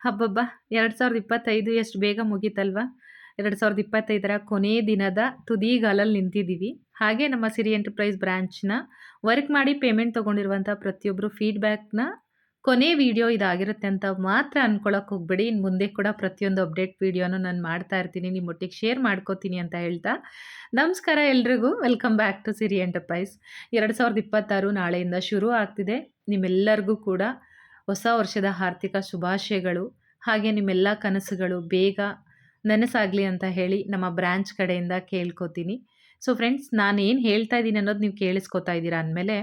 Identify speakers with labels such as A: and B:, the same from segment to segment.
A: ಹಬ್ಬಬ್ಬ! 2025 ಎಷ್ಟು ಬೇಗ ಮುಗೀತಲ್ವಾ? ಎರಡು ಸಾವಿರದ ಇಪ್ಪತ್ತೈದರ ಕೊನೆಯ ದಿನದ ತುದಿಗಾಲಲ್ಲಿ ನಿಂತಿದ್ದೀವಿ. ಹಾಗೆ ನಮ್ಮ ಸಿರಿ ಎಂಟರ್ಪ್ರೈಸ್ ಬ್ರ್ಯಾಂಚ್ನ ವರ್ಕ್ ಮಾಡಿ ಪೇಮೆಂಟ್ ತೊಗೊಂಡಿರುವಂಥ ಪ್ರತಿಯೊಬ್ಬರು ಫೀಡ್‌ಬ್ಯಾಕ್‌ನ ಕೊನೆ ವಿಡಿಯೋ ಇದಾಗಿರುತ್ತೆ ಅಂತ ಮಾತ್ರ ಅನ್ಕೊಳಕ್ಕೆ ಹೋಗ್ಬೇಡಿ. ಇನ್ನು ಮುಂದೆ ಕೂಡ ಪ್ರತಿಯೊಂದು ಅಪ್ಡೇಟ್ ವಿಡಿಯೋನು ನಾನು ಮಾಡ್ತಾ ಇರ್ತೀನಿ. ನಿಮ್ಮೊಟ್ಟಿಗೆ ಶೇರ್ ಮಾಡ್ಕೋತೀನಿ ಅಂತ ಹೇಳ್ತಾ, ನಮಸ್ಕಾರ ಎಲ್ರಿಗೂ. Welcome back to Siri enterprise. 2026 ನಾಳೆಯಿಂದ ಶುರು ಆಗ್ತಿದೆ. ನಿಮ್ಮೆಲ್ಲರಿಗೂ ಕೂಡ ಹೊಸ ವರ್ಷದ ಆರ್ಥಿಕ ಶುಭಾಶಯಗಳು. ಹಾಗೆ ನಿಮ್ಮೆಲ್ಲ ಕನಸುಗಳು ಬೇಗ ನನಸಾಗಲಿ ಅಂತ ಹೇಳಿ ನಮ್ಮ ಬ್ರ್ಯಾಂಚ್ ಕಡೆಯಿಂದ ಕೇಳ್ಕೊತೀನಿ. ಸೊ ಫ್ರೆಂಡ್ಸ್ ನಾನೇನು ಹೇಳ್ತಾ ಇದ್ದೀನಿ ಅನ್ನೋದು ನೀವು ಕೇಳಿಸ್ಕೊತಾ ಇದ್ದೀರಾ ಅಂದಮೇಲೆ,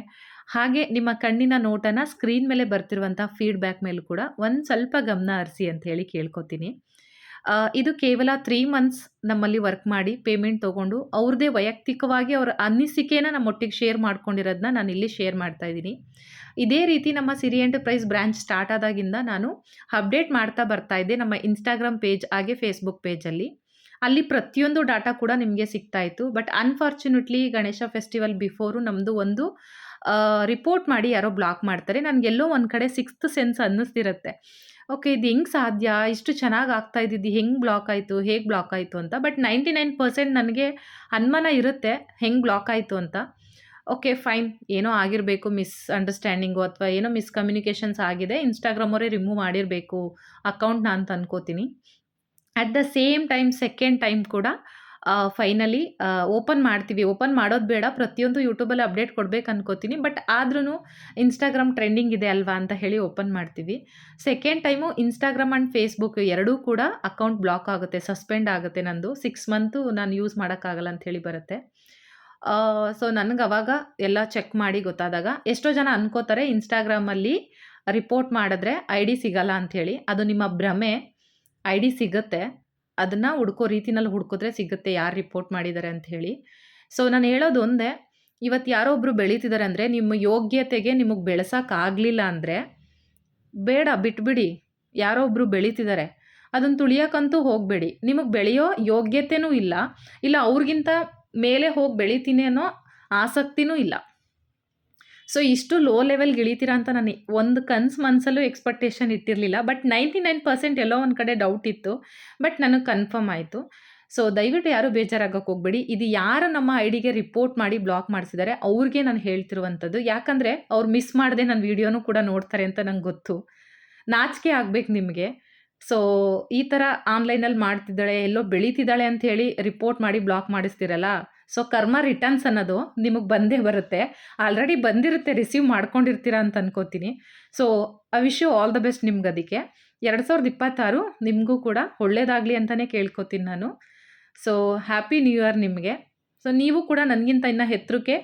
A: ಹಾಗೆ ನಿಮ್ಮ ಕಣ್ಣಿನ ನೋಟನ ಸ್ಕ್ರೀನ್ ಮೇಲೆ ಬರ್ತಿರುವಂಥ ಫೀಡ್‌ಬ್ಯಾಕ್ ಮೇಲೂ ಕೂಡ ಒಂದು ಸ್ವಲ್ಪ ಗಮನ ಹರಿಸಿ ಅಂತ ಹೇಳಿ ಕೇಳ್ಕೊತೀನಿ. ಇದು ಕೇವಲ ತ್ರೀ ಮಂತ್ಸ್ ನಮ್ಮಲ್ಲಿ ವರ್ಕ್ ಮಾಡಿ ಪೇಮೆಂಟ್ ತಗೊಂಡು ಅವ್ರದ್ದೇ ವೈಯಕ್ತಿಕವಾಗಿ ಅವರ ಅನಿಸಿಕೆನ ನಮ್ಮೊಟ್ಟಿಗೆ ಶೇರ್ ಮಾಡ್ಕೊಂಡಿರೋದನ್ನ ನಾನು ಇಲ್ಲಿ ಶೇರ್ ಮಾಡ್ತಾ ಇದ್ದೀನಿ. ಇದೇ ರೀತಿ ನಮ್ಮ ಸಿರಿ ಎಂಟರ್ಪ್ರೈಸ್ ಬ್ರ್ಯಾಂಚ್ ಸ್ಟಾರ್ಟ್ ಆದಾಗಿಂದ ನಾನು ಅಪ್ಡೇಟ್ ಮಾಡ್ತಾ ಬರ್ತಾ ಇದ್ದೆ ನಮ್ಮ ಇನ್‌ಸ್ಟಾಗ್ರಾಮ್ ಪೇಜ್ ಹಾಗೆ ಫೇಸ್‌ಬುಕ್ ಪೇಜಲ್ಲಿ. ಅಲ್ಲಿ ಪ್ರತಿಯೊಂದು ಡಾಟಾ ಕೂಡ ನಿಮಗೆ ಸಿಗ್ತಾ ಇತ್ತು. But unfortunately Ganesha festival before ನಮ್ಮದು ಒಂದು ರಿಪೋರ್ಟ್ ಮಾಡಿ ಯಾರೋ ಬ್ಲಾಕ್ ಮಾಡ್ತಾರೆ. ನನಗೆಲ್ಲೋ ಒಂದು ಕಡೆ ಸಿಕ್ಸ್ತ್ ಸೆನ್ಸ್ ಅನ್ನಿಸ್ತಿರುತ್ತೆ. ಓಕೆ, ಇದು ಹೆಂಗೆ ಸಾಧ್ಯ? ಇಷ್ಟು ಚೆನ್ನಾಗಿ ಆಗ್ತಾ ಇದ್ದಿದ್ದು ಹೆಂಗೆ ಬ್ಲಾಕ್ ಆಯಿತು? ಹೇಗೆ ಬ್ಲಾಕ್ ಆಯಿತು ಅಂತ. ಬಟ್ 99% ನನಗೆ ಅನುಮಾನ ಇರುತ್ತೆ, ಹೆಂಗೆ ಬ್ಲಾಕ್ ಆಯಿತು ಅಂತ. ಓಕೆ, ಫೈನ್ ಏನೋ ಆಗಿರಬೇಕು ಮಿಸ್ ಅಂಡರ್‌ಸ್ಟ್ಯಾಂಡಿಂಗು ಅಥವಾ ಏನೋ ಮಿಸ್‌ಕಮ್ಯುನಿಕೇಷನ್ಸ್ ಆಗಿದೆ. ಇನ್‌ಸ್ಟಾಗ್ರಾಮ್ ಅವರೇ ರಿಮೂವ್ ಮಾಡಿರಬೇಕು ಅಕೌಂಟ್ ಅಂತ ಅನ್ಕೋತೀನಿ. At the same time, second time ಕೂಡ ಫೈನಲಿ ಓಪನ್ ಮಾಡ್ತೀವಿ. ಓಪನ್ ಮಾಡೋದು ಬೇಡ ಪ್ರತಿಯೊಂದು ಯೂಟ್ಯೂಬಲ್ಲಿ ಅಪ್ಡೇಟ್ ಕೊಡ್ಬೇಕು ಅನ್ಕೋತೀನಿ. ಬಟ್ ಆದ್ರೂ ಇನ್‌ಸ್ಟಾಗ್ರಾಮ್ ಟ್ರೆಂಡಿಂಗ್ ಇದೆ ಅಲ್ವಾ ಅಂತ ಹೇಳಿ ಓಪನ್ ಮಾಡ್ತೀವಿ. Second time Instagram and Facebook ಎರಡೂ ಕೂಡ ಅಕೌಂಟ್ ಬ್ಲಾಕ್ ಆಗುತ್ತೆ. ಸಸ್ಪೆಂಡ್ ಆಗುತ್ತೆ ನಂದು. ಸಿಕ್ಸ್ ಮಂತು ನಾನು ಯೂಸ್ ಮಾಡೋಕ್ಕಾಗಲ್ಲ ಹೇಳಿ ಬರುತ್ತೆ. ಸೊ ನನಗೆ ಅವಾಗ ಎಲ್ಲ ಚೆಕ್ ಮಾಡಿ ಗೊತ್ತಾದಾಗ ಎಷ್ಟೋ ಜನ ಅನ್ಕೋತಾರೆ ಇನ್‌ಸ್ಟಾಗ್ರಾಮಲ್ಲಿ ರಿಪೋರ್ಟ್ ಮಾಡಿದ್ರೆ ಐ ಡಿ ಸಿಗಲ್ಲ ಅಂಥೇಳಿ. ಅದು ನಿಮ್ಮ ಭ್ರಮೆ. ಐ ಡಿ ಸಿಗುತ್ತೆ. ಅದನ್ನ ಹುಡ್ಕೋ ರೀತಿನಲ್ಲಿ ಹುಡುಕಿದ್ರೆ ಸಿಗುತ್ತೆ ಯಾರು ರಿಪೋರ್ಟ್ ಮಾಡಿದ್ದಾರೆ ಅಂತ ಹೇಳಿ. ಸೊ ನಾನು ಹೇಳೋದು ಒಂದೇ, ಇವತ್ತು ಯಾರೋ ಒಬ್ಬರು ಬೆಳೀತಿದ್ದಾರೆ ಅಂದರೆ ನಿಮ್ಮ ಯೋಗ್ಯತೆಗೆ ನಿಮಗೆ ಬೆಳೆಸೋಕ್ಕಾಗಲಿಲ್ಲ ಅಂದರೆ ಬೇಡ ಬಿಟ್ಬಿಡಿ. ಯಾರೋ ಒಬ್ಬರು ಬೆಳೀತಿದ್ದಾರೆ. ಅದನ್ನ ತುಳಿಯೋಕ್ಕಂತೂ ಹೋಗಬೇಡಿ. ನಿಮಗೆ ಬೆಳೆಯೋ ಯೋಗ್ಯತೆಯೂ ಇಲ್ಲ. ಇಲ್ಲ ಅವ್ರಿಗಿಂತ ಮೇಲೆ ಹೋಗಿ ಬೆಳಿತೀನಿ ಅನ್ನೋ ಆಸಕ್ತಿನೂ ಇಲ್ಲ. ಸೊ ಇಷ್ಟು ಲೋ ಲೆವೆಲ್‌ಗೆ ಇಳಿತೀರಾ ಅಂತ ನಾನು ಒಂದು ಕನ್ಸ್ ಮನಸ್ಸಲ್ಲೂ ಎಕ್ಸ್‌ಪೆಕ್ಟೇಷನ್ ಇಟ್ಟಿರಲಿಲ್ಲ. ಬಟ್ 99% ಎಲ್ಲೋ ಒಂದು ಕಡೆ ಡೌಟ್ ಇತ್ತು. ಬಟ್ ನನಗೆ ಕನ್ಫರ್ಮ್ ಆಯಿತು. ಸೊ ದಯವಿಟ್ಟು ಯಾರು ಬೇಜಾರಾಗಕ್ಕೆ ಹೋಗಬೇಡಿ. ಇದು ಯಾರು ನಮ್ಮ ಐಡಿಗೆ ರಿಪೋರ್ಟ್ ಮಾಡಿ ಬ್ಲಾಕ್ ಮಾಡಿಸಿದ್ದಾರೆ ಅವ್ರಿಗೆ ನಾನು ಹೇಳ್ತಿರುವಂಥದ್ದು. ಯಾಕಂದರೆ ಅವ್ರು ಮಿಸ್ ಮಾಡಿದೆ ನನ್ನ ವಿಡಿಯೋನೂ ಕೂಡ ನೋಡ್ತಾರೆ ಅಂತ ನಂಗೆ ಗೊತ್ತು. ನಾಚಿಕೆ ಆಗ್ಬೇಕು ನಿಮಗೆ. ಸೊ ಈ ಥರ ಆನ್‌ಲೈನಲ್ಲಿ ಮಾಡ್ತಿದ್ದಾಳೆ, ಎಲ್ಲೋ ಬೆಳೀತಿದ್ದಾಳೆ ಅಂತ ಹೇಳಿ ರಿಪೋರ್ಟ್ ಮಾಡಿ ಬ್ಲಾಕ್ ಮಾಡಿಸ್ತೀರಲ್ಲ. ಸೊ ಕರ್ಮ ರಿಟರ್ನ್ಸ್ ಅನ್ನೋದು ನಿಮಗೆ ಬಂದೇ ಬರುತ್ತೆ. ಆಲ್ರೆಡಿ ಬಂದಿರುತ್ತೆ ರಿಸೀವ್ ಮಾಡ್ಕೊಂಡಿರ್ತೀರಾ ಅಂತ ಅನ್ಕೋತೀನಿ. So I wish you all the best ನಿಮ್ಗೆ ಅದಕ್ಕೆ. 2026 ನಿಮಗೂ ಕೂಡ ಒಳ್ಳೇದಾಗಲಿ ಅಂತಲೇ ಕೇಳ್ಕೊತೀನಿ ನಾನು. ಸೊ ಹ್ಯಾಪಿ ನ್ಯೂ ಇಯರ್ ನಿಮಗೆ. ಸೊ ನೀವು ಕೂಡ ನನಗಿಂತ ಇನ್ನೂ ಎತ್ತರಕ್ಕೆ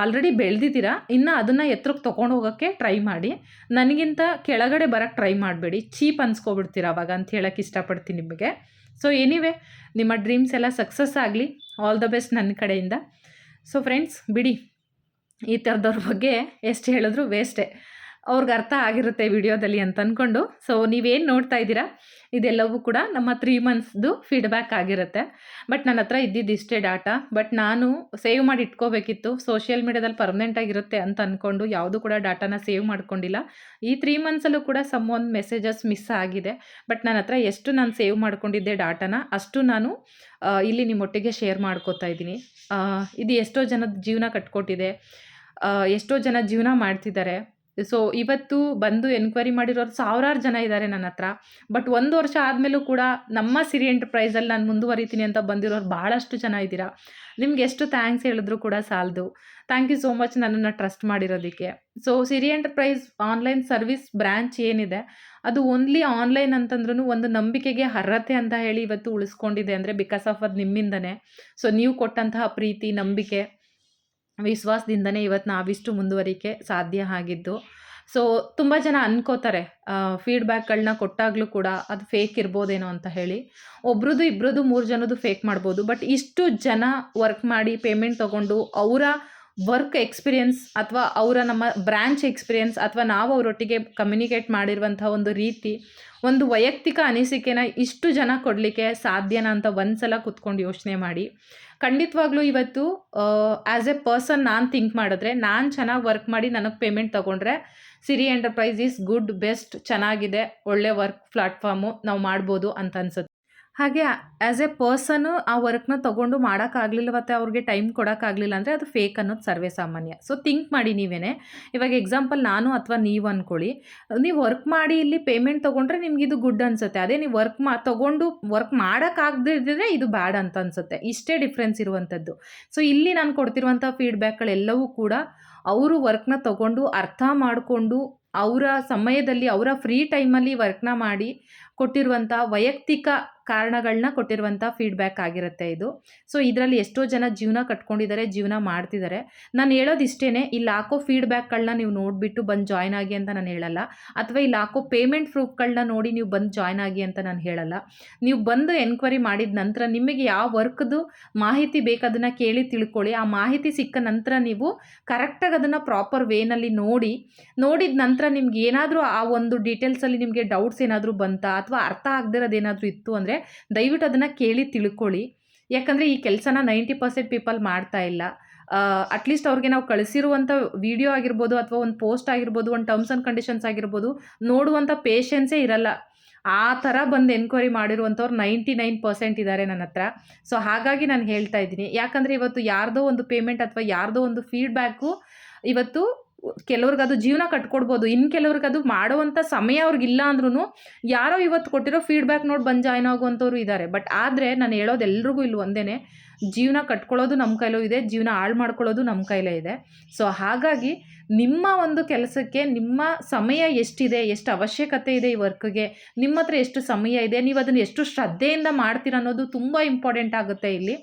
A: ಆಲ್ರೆಡಿ ಬೆಳೆದಿದ್ದೀರ, ಇನ್ನು ಅದನ್ನು ಎತ್ತರಕ್ಕೆ ತೊಗೊಂಡು ಹೋಗೋಕ್ಕೆ ಟ್ರೈ ಮಾಡಿ. ನನಗಿಂತ ಕೆಳಗಡೆ ಬರೋಕ್ಕೆ ಟ್ರೈ ಮಾಡಬೇಡಿ. ಚೀಪ್ ಅನ್ಸ್ಕೊಬಿಡ್ತೀರ ಅವಾಗ ಅಂತ ಹೇಳೋಕ್ಕೆ ಇಷ್ಟಪಡ್ತೀನಿ ನಿಮಗೆ. ಸೊ ಎನಿವೆ ನಿಮ್ಮ ಡ್ರೀಮ್ಸ್ ಎಲ್ಲ ಸಕ್ಸಸ್ ಆಗಲಿ. ಆಲ್ ದ ಬೆಸ್ಟ್ ನನ್ನ ಕಡೆಯಿಂದ. ಸೊ ಫ್ರೆಂಡ್ಸ್ ಬಿಡಿ. ಈ ಥರದವ್ರ ಬಗ್ಗೆ ಎಷ್ಟು ಹೇಳಿದ್ರು ವೇಸ್ಟೇ. ಅವ್ರಿಗೆ ಅರ್ಥ ಆಗಿರುತ್ತೆ ವಿಡಿಯೋದಲ್ಲಿ ಅಂತ ಅಂದ್ಕೊಂಡು ಸೊ ನೀವೇನು ನೋಡ್ತಾ ಇದ್ದೀರಾ ಇದೆಲ್ಲವೂ ಕೂಡ ನಮ್ಮ ತ್ರೀ ಮಂತ್ಸ್‌ದು ಫೀಡ್‌ಬ್ಯಾಕ್ ಆಗಿರುತ್ತೆ. ಬಟ್ ನನ್ನ ಹತ್ರ ಇದ್ದಿದ್ದು ಇಷ್ಟೇ ಡಾಟಾ. ಬಟ್ ನಾನು ಸೇವ್ ಮಾಡಿ ಇಟ್ಕೋಬೇಕಿತ್ತು. ಸೋಷಿಯಲ್ ಮೀಡಿಯಾದಲ್ಲಿ ಪರ್ಮನೆಂಟ್ ಆಗಿರುತ್ತೆ ಅಂತ ಅಂದ್ಕೊಂಡು ಯಾವುದೂ ಕೂಡ ಡಾಟಾನ ಸೇವ್ ಮಾಡ್ಕೊಂಡಿಲ್ಲ. ಈ ತ್ರೀ ಮಂತ್ಸಲ್ಲೂ ಕೂಡ ಸಮ್ ಒಂದು ಮೆಸೇಜಸ್ ಮಿಸ್ ಆಗಿದೆ. ಬಟ್ ನನ್ನ ಹತ್ರ ಎಷ್ಟು ನಾನು ಸೇವ್ ಮಾಡ್ಕೊಂಡಿದ್ದೆ ಡಾಟಾನ ಅಷ್ಟು ನಾನು ಇಲ್ಲಿ ನಿಮ್ಮೊಟ್ಟಿಗೆ ಶೇರ್ ಮಾಡ್ಕೋತಾ ಇದ್ದೀನಿ. ಇದು ಎಷ್ಟೋ ಜನದ ಜೀವನ ಕಟ್ಕೊಟ್ಟಿದೆ. ಎಷ್ಟೋ ಜನ ಜೀವನ ಮಾಡ್ತಿದ್ದಾರೆ. ಸೊ ಇವತ್ತು ಬಂದು ಎನ್ಕ್ವೈರಿ ಮಾಡಿರೋರು ಸಾವಿರಾರು ಜನ ಇದ್ದಾರೆ ನನ್ನ ಹತ್ರ. ಬಟ್ ಒಂದು ವರ್ಷ ಆದಮೇಲೂ ಕೂಡ ನಮ್ಮ ಸಿರಿ ಎಂಟರ್ಪ್ರೈಸಲ್ಲಿ ನಾನು ಮುಂದುವರಿತೀನಿ ಅಂತ ಬಂದಿರೋರು ಬಹಳಷ್ಟು ಜನ ಇದ್ದೀರಾ. ನಿಮ್ಗೆ ಎಷ್ಟು ಥ್ಯಾಂಕ್ಸ್ ಹೇಳಿದ್ರು ಕೂಡ ಸಾಲದು. ಥ್ಯಾಂಕ್ ಯು ಸೋ ಮಚ್ ನನ್ನನ್ನು trust ಮಾಡಿರೋದಕ್ಕೆ. So Siri enterprise online service branch ಏನಿದೆ ಅದು ಓನ್ಲಿ ಆನ್‌ಲೈನ್ ಅಂತಂದ್ರೂ ಒಂದು ನಂಬಿಕೆಗೆ ಅರ್ಹತೆ ಅಂತ ಹೇಳಿ ಇವತ್ತು ಉಳಿಸ್ಕೊಂಡಿದೆ ಅಂದರೆ ಬಿಕಾಸ್ ಆಫ್ ಅದು ನಿಮ್ಮಿಂದನೇ. ಸೊ ನೀವು ಕೊಟ್ಟಂತಹ ಪ್ರೀತಿ, ನಂಬಿಕೆ, ವಿಶ್ವಾಸದಿಂದನೇ ಇವತ್ತು ನಾವಿಷ್ಟು ಮುಂದುವರಿಕೆ ಸಾಧ್ಯ ಆಗಿದ್ದು. ಸೊ ತುಂಬ ಜನ ಅನ್ಕೋತಾರೆ ಫೀಡ್‌ಬ್ಯಾಕ್‌ಗಳನ್ನ ಕೊಟ್ಟಾಗಲೂ ಕೂಡ ಅದು ಫೇಕ್ ಇರ್ಬೋದೇನೋ ಅಂತ ಹೇಳಿ. ಒಬ್ರದ್ದು, ಇಬ್ಬರದ್ದು ಮೂರು ಜನದ್ದು ಫೇಕ್ ಮಾಡ್ಬೋದು. ಬಟ್ ಇಷ್ಟು ಜನ ವರ್ಕ್ ಮಾಡಿ ಪೇಮೆಂಟ್ ತಗೊಂಡು ಅವರ ವರ್ಕ್ ಎಕ್ಸ್‌ಪೀರಿಯನ್ಸ್ ಅಥವಾ ಅವರ ನಮ್ಮ ಬ್ರ್ಯಾಂಚ್ ಎಕ್ಸ್‌ಪೀರಿಯನ್ಸ್ ಅಥವಾ ನಾವು ಅವರೊಟ್ಟಿಗೆ ಕಮ್ಯುನಿಕೇಟ್ ಮಾಡಿರುವಂಥ ಒಂದು ರೀತಿ, ಒಂದು ವೈಯಕ್ತಿಕ ಅನಿಸಿಕೆನ ಇಷ್ಟು ಜನ ಕೊಡಲಿಕ್ಕೆ ಸಾಧ್ಯನಾ ಅಂತ ಒಂದು ಸಲ ಕೂತ್ಕೊಂಡು ಯೋಚನೆ ಮಾಡಿ. ಖಂಡಿತವಾಗ್ಲೂ ಇವತ್ತು ಆ್ಯಸ್ ಎ ಪರ್ಸನ್ ನಾನು ಥಿಂಕ್ ಮಾಡಿದ್ರೆ, ನಾನು ಚೆನ್ನಾಗಿ ವರ್ಕ್ ಮಾಡಿ ನನಗೆ ಪೇಮೆಂಟ್ ತಗೊಂಡ್ರೆ Siri enterprise is good best ಚೆನ್ನಾಗಿದೆ, ಒಳ್ಳೆ ವರ್ಕ್ ಪ್ಲಾಟ್ಫಾರ್ಮು ನಾವು ಮಾಡ್ಬೋದು ಅಂತ ಅನ್ಸುತ್ತೆ ಹಾಗೆ ಆ್ಯಸ್ ಎ ಪರ್ಸನು ಆ ವರ್ಕ್ನ ತೊಗೊಂಡು ಮಾಡೋಕ್ಕಾಗಲಿಲ್ಲ ಮತ್ತು ಅವ್ರಿಗೆ ಟೈಮ್ ಕೊಡೋಕ್ಕಾಗಲಿಲ್ಲ ಅಂದರೆ ಅದು ಫೇಕ್ ಅನ್ನೋದು ಸರ್ವೇ ಸಾಮಾನ್ಯ. ಸೊ ಥಿಂಕ್ ಮಾಡಿ ನೀವೇ ಇವಾಗ ಎಕ್ಸಾಂಪಲ್ ನಾನು ಅಥವಾ ನೀವು ಅಂದ್ಕೊಳ್ಳಿ ನೀವು ವರ್ಕ್ ಮಾಡಿ ಇಲ್ಲಿ ಪೇಮೆಂಟ್ ತೊಗೊಂಡ್ರೆ ನಿಮ್ಗೆ ಇದು ಗುಡ್ ಅನಿಸುತ್ತೆ. ಅದೇ ನೀವು ವರ್ಕ್ ಮಾ, ತೊಗೊಂಡು ವರ್ಕ್ ಮಾಡೋಕ್ಕಾಗದಿದ್ದರೆ ಇದು ಬ್ಯಾಡ್ ಅಂತ ಅನಿಸುತ್ತೆ. ಇಷ್ಟೇ ಡಿಫ್ರೆನ್ಸ್ ಇರುವಂಥದ್ದು ಸೊ ಇಲ್ಲಿ ನಾನು ಕೊಡ್ತಿರುವಂಥ ಫೀಡ್ಬ್ಯಾಕ್ಗಳೆಲ್ಲವೂ ಕೂಡ ಅವರು ವರ್ಕ್ನ ತೊಗೊಂಡು ಅರ್ಥ ಮಾಡಿಕೊಂಡು ಅವರ ಸಮಯದಲ್ಲಿ ಅವರ ಫ್ರೀ ಟೈಮಲ್ಲಿ ವರ್ಕ್ನ ಮಾಡಿ ಕೊಟ್ಟಿರುವಂಥ ವೈಯಕ್ತಿಕ ಕಾರಣಗಳನ್ನ ಕೊಟ್ಟಿರುವಂಥ ಫೀಡ್ಬ್ಯಾಕ್ ಆಗಿರುತ್ತೆ ಇದು. ಸೊ ಇದರಲ್ಲಿ ಎಷ್ಟೋ ಜನ ಜೀವನ ಕಟ್ಕೊಂಡಿದ್ದಾರೆ, ಜೀವನ ಮಾಡ್ತಿದ್ದಾರೆ. ನಾನು ಹೇಳೋದು ಇಷ್ಟೇ ಇಲ್ಲಿ ಹಾಕೋ ಫೀಡ್ಬ್ಯಾಕ್ಗಳನ್ನ ನೀವು ನೋಡಿಬಿಟ್ಟು ಬಂದು ಜಾಯ್ನ್ ಆಗಿ ಅಂತ ನಾನು ಹೇಳಲ್ಲ. ಅಥವಾ ಇಲ್ಲಿ ಹಾಕೋ ಪೇಮೆಂಟ್ ಪ್ರೂಫ್ಗಳನ್ನ ನೋಡಿ ನೀವು ಬಂದು ಜಾಯ್ನ್ ಆಗಿ ಅಂತ ನಾನು ಹೇಳಲ್ಲ. ನೀವು ಬಂದು ಎನ್ಕ್ವೈರಿ ಮಾಡಿದ ನಂತರ ನಿಮಗೆ ಯಾವ ವರ್ಕ್ದು ಮಾಹಿತಿ ಬೇಕು ಅದನ್ನು ಕೇಳಿ ತಿಳ್ಕೊಳ್ಳಿ. ಆ ಮಾಹಿತಿ ಸಿಕ್ಕ ನಂತರ ನೀವು ಕರೆಕ್ಟಾಗಿ ಅದನ್ನು ಪ್ರಾಪರ್ ವೇನಲ್ಲಿ ನೋಡಿ, ನೋಡಿದ ನಂತರ ನಿಮ್ಗೆ ಏನಾದರೂ ಆ ಒಂದು ಡೀಟೇಲ್ಸಲ್ಲಿ ನಿಮಗೆ ಡೌಟ್ಸ್ ಏನಾದರೂ ಬಂತಾ ಅಥವಾ ಅರ್ಥ ಆಗದಿರೋದು ಏನಾದರೂ ಇತ್ತು ಅಂದರೆ ದಯವಿಟ್ಟು ಅದನ್ನು ಕೇಳಿ ತಿಳ್ಕೊಳ್ಳಿ. ಯಾಕಂದರೆ ಈ ಕೆಲಸನ ನೈಂಟಿ ಪರ್ಸೆಂಟ್ ಪೀಪಲ್ ಮಾಡ್ತಾ ಇಲ್ಲ. ಅಟ್ಲೀಸ್ಟ್ ಅವ್ರಿಗೆ ನಾವು ಕಳಿಸಿರುವಂಥ ವಿಡಿಯೋ ಆಗಿರ್ಬೋದು ಅಥವಾ ಒಂದು ಪೋಸ್ಟ್ ಆಗಿರ್ಬೋದು, ಒಂದು ಟರ್ಮ್ಸ್ ಆ್ಯಂಡ್ ಕಂಡೀಷನ್ಸ್ ಆಗಿರ್ಬೋದು ನೋಡುವಂಥ ಪೇಷನ್ಸೇ ಇರಲ್ಲ. ಆ ಥರ ಬಂದು ಎನ್ಕ್ವೈರಿ ಮಾಡಿರುವಂಥವ್ರು ನೈಂಟಿ ನೈನ್ ಪರ್ಸೆಂಟ್ ಇದ್ದಾರೆ ನನ್ನ ಹತ್ರ. ಸೊ ಹಾಗಾಗಿ ನಾನು ಹೇಳ್ತಾ ಇದ್ದೀನಿ. ಯಾಕಂದರೆ ಇವತ್ತು ಯಾರ್ದೋ ಒಂದು ಪೇಮೆಂಟ್ ಅಥವಾ ಯಾರ್ದೋ ಒಂದು ಫೀಡ್ಬ್ಯಾಕು ಇವತ್ತು ಕೆಲವ್ರಿಗೆ ಅದು ಜೀವನ ಕಟ್ಕೊಡ್ಬೋದು. ಇನ್ನು ಕೆಲವ್ರಿಗೆ ಅದು ಮಾಡುವಂಥ ಸಮಯ ಅವ್ರಿಗಿಲ್ಲ ಅಂದ್ರೂ ಯಾರೋ ಇವತ್ತು ಕೊಟ್ಟಿರೋ ಫೀಡ್ಬ್ಯಾಕ್ ನೋಡಿ ಬಂದು ಜಾಯ್ನ್ ಆಗುವಂಥವ್ರು ಇದ್ದಾರೆ ಬಟ್ ಆದರೆ ನಾನು ಹೇಳೋದು ಎಲ್ರಿಗೂ ಇಲ್ಲಿ ಒಂದೇ ಜೀವನ ಕಟ್ಕೊಳ್ಳೋದು ನಮ್ಮ ಕೈಲೂ ಇದೆ, ಜೀವನ ಹಾಳು ಮಾಡ್ಕೊಳ್ಳೋದು ನಮ್ಮ ಕೈಲೇ ಇದೆ. ಸೊ ಹಾಗಾಗಿ ನಿಮ್ಮ ಒಂದು ಕೆಲಸಕ್ಕೆ ನಿಮ್ಮ ಸಮಯ ಎಷ್ಟಿದೆ, ಎಷ್ಟು ಅವಶ್ಯಕತೆ ಇದೆ ಈ ವರ್ಕ್ಗೆ? ನಿಮ್ಮ ಹತ್ರ ಎಷ್ಟು ಸಮಯ ಇದೆ? ನೀವು ಅದನ್ನು ಎಷ್ಟು ಶ್ರದ್ಧೆಯಿಂದ ಮಾಡ್ತೀರ ಅನ್ನೋದು ತುಂಬ ಇಂಪಾರ್ಟೆಂಟ್ ಆಗುತ್ತೆ ಇಲ್ಲಿ.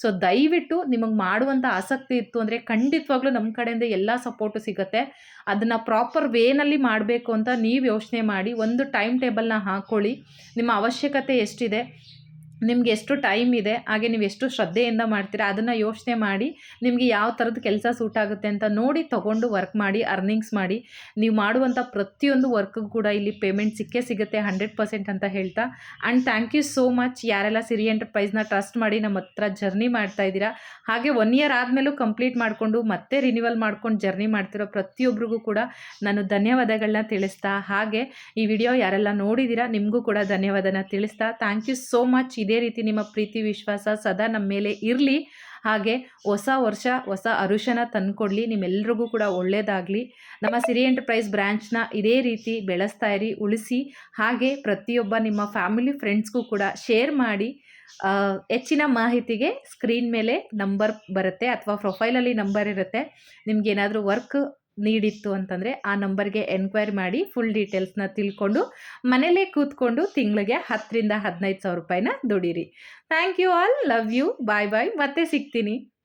A: ಸೊ ದಯವಿಟ್ಟು ನಿಮಗೆ ಮಾಡುವಂಥ ಆಸಕ್ತಿ ಇತ್ತು ಅಂದರೆ ಖಂಡಿತವಾಗ್ಲೂ ನಮ್ಮ ಕಡೆಯಿಂದ ಎಲ್ಲ ಸಪೋರ್ಟು ಸಿಗುತ್ತೆ. ಅದನ್ನು ಪ್ರಾಪರ್ ವೇನಲ್ಲಿ ಮಾಡಬೇಕು ಅಂತ ನೀವು ಯೋಚನೆ ಮಾಡಿ, ಒಂದು ಟೈಮ್ ಟೇಬಲ್ನ ಹಾಕ್ಕೊಳ್ಳಿ ನಿಮ್ಮ ಅವಶ್ಯಕತೆ ಎಷ್ಟಿದೆ? ನಿಮ್ಗೆ ಎಷ್ಟು ಟೈಮ್ ಇದೆ, ಹಾಗೆ ನೀವು ಎಷ್ಟು ಶ್ರದ್ಧೆಯಿಂದ ಮಾಡ್ತೀರಾ, ಅದನ್ನು ಯೋಚನೆ ಮಾಡಿ, ನಿಮಗೆ ಯಾವ ಥರದ ಕೆಲಸ ಸೂಟ್ ಆಗುತ್ತೆ ಅಂತ ನೋಡಿ ತೊಗೊಂಡು ವರ್ಕ್ ಮಾಡಿ ಅರ್ನಿಂಗ್ಸ್ ಮಾಡಿ, ನೀವು ಮಾಡುವಂಥ ಪ್ರತಿಯೊಂದು ವರ್ಕ್ಗೂ ಕೂಡ ಇಲ್ಲಿ ಪೇಮೆಂಟ್ ಸಿಕ್ಕೇ ಸಿಗುತ್ತೆ ಹಂಡ್ರೆಡ್ ಪರ್ಸೆಂಟ್ ಅಂತ ಹೇಳ್ತಾ. And thank you so much ಯಾರೆಲ್ಲ ಸಿರಿ ಎಂಟರ್ಪ್ರೈಸ್ನ ಟ್ರಸ್ಟ್ ಮಾಡಿ ನಮ್ಮ ಹತ್ರ ಜರ್ನಿ ಮಾಡ್ತಾ ಇದ್ದೀರಾ. ಹಾಗೆ ಒನ್ ಇಯರ್ ಆದಮೇಲೂ ಕಂಪ್ಲೀಟ್ ಮಾಡಿಕೊಂಡು ಮತ್ತೆ ರಿನ್ಯೂವಲ್ ಮಾಡ್ಕೊಂಡು ಜರ್ನಿ ಮಾಡ್ತಿರೋ ಪ್ರತಿಯೊಬ್ಬರಿಗೂ ಕೂಡ ನಾನು ಧನ್ಯವಾದಗಳನ್ನ ತಿಳಿಸ್ತಾ. ಹಾಗೆ ಈ ವಿಡಿಯೋ ಯಾರೆಲ್ಲ ನೋಡಿದ್ದೀರಾ, ನಿಮಗೂ ಕೂಡ ಧನ್ಯವಾದನ ತಿಳಿಸ್ತಾ. ಥ್ಯಾಂಕ್ ಯು ಸೋ ಮಚ್ ಇದೇ ರೀತಿ ನಿಮ್ಮ ಪ್ರೀತಿ, ವಿಶ್ವಾಸ ಸದಾ ನಮ್ಮ ಮೇಲೆ ಇರಲಿ. ಹಾಗೆ ಹೊಸ ವರ್ಷ, ಹೊಸ ಅರುಷನ ತಂದುಕೊಡ್ಲಿ. ನಿಮ್ಮೆಲ್ರಿಗೂ ಕೂಡ ಒಳ್ಳೆಯದಾಗಲಿ ನಮ್ಮ ಸಿರಿ ಎಂಟರ್ಪ್ರೈಸ್ ಬ್ರ್ಯಾಂಚ್ನ ಇದೇ ರೀತಿ ಬೆಳೆಸ್ತಾ ಇರಿ, ಉಳಿಸಿ. ಹಾಗೆ ಪ್ರತಿಯೊಬ್ಬ ನಿಮ್ಮ ಫ್ಯಾಮಿಲಿ, ಫ್ರೆಂಡ್ಸ್ಗೂ ಕೂಡ ಶೇರ್ ಮಾಡಿ. ಹೆಚ್ಚಿನ ಮಾಹಿತಿಗೆ ಸ್ಕ್ರೀನ್ ಮೇಲೆ ನಂಬರ್ ಬರುತ್ತೆ ಅಥವಾ ಪ್ರೊಫೈಲಲ್ಲಿ ನಂಬರ್ ಇರುತ್ತೆ. ನಿಮ್ಗೇನಾದರೂ ವರ್ಕ್ ನೀಡಿತ್ತು ಅಂತಂದರೆ ಆ ನಂಬರ್ಗೆ ಎನ್ಕ್ವೈರಿ ಮಾಡಿ ಫುಲ್ ಡೀಟೇಲ್ಸ್ನ ತಿಳ್ಕೊಂಡು ಮನೇಲೇ ಕೂತ್ಕೊಂಡು ತಿಂಗಳಿಗೆ ಹತ್ತರಿಂದ ಹದಿನೈದು ಸಾವಿರ ರೂಪಾಯಿನ ದುಡೀರಿ. Thank you all, love you, bye bye, ಮತ್ತೆ ಸಿಗ್ತೀನಿ.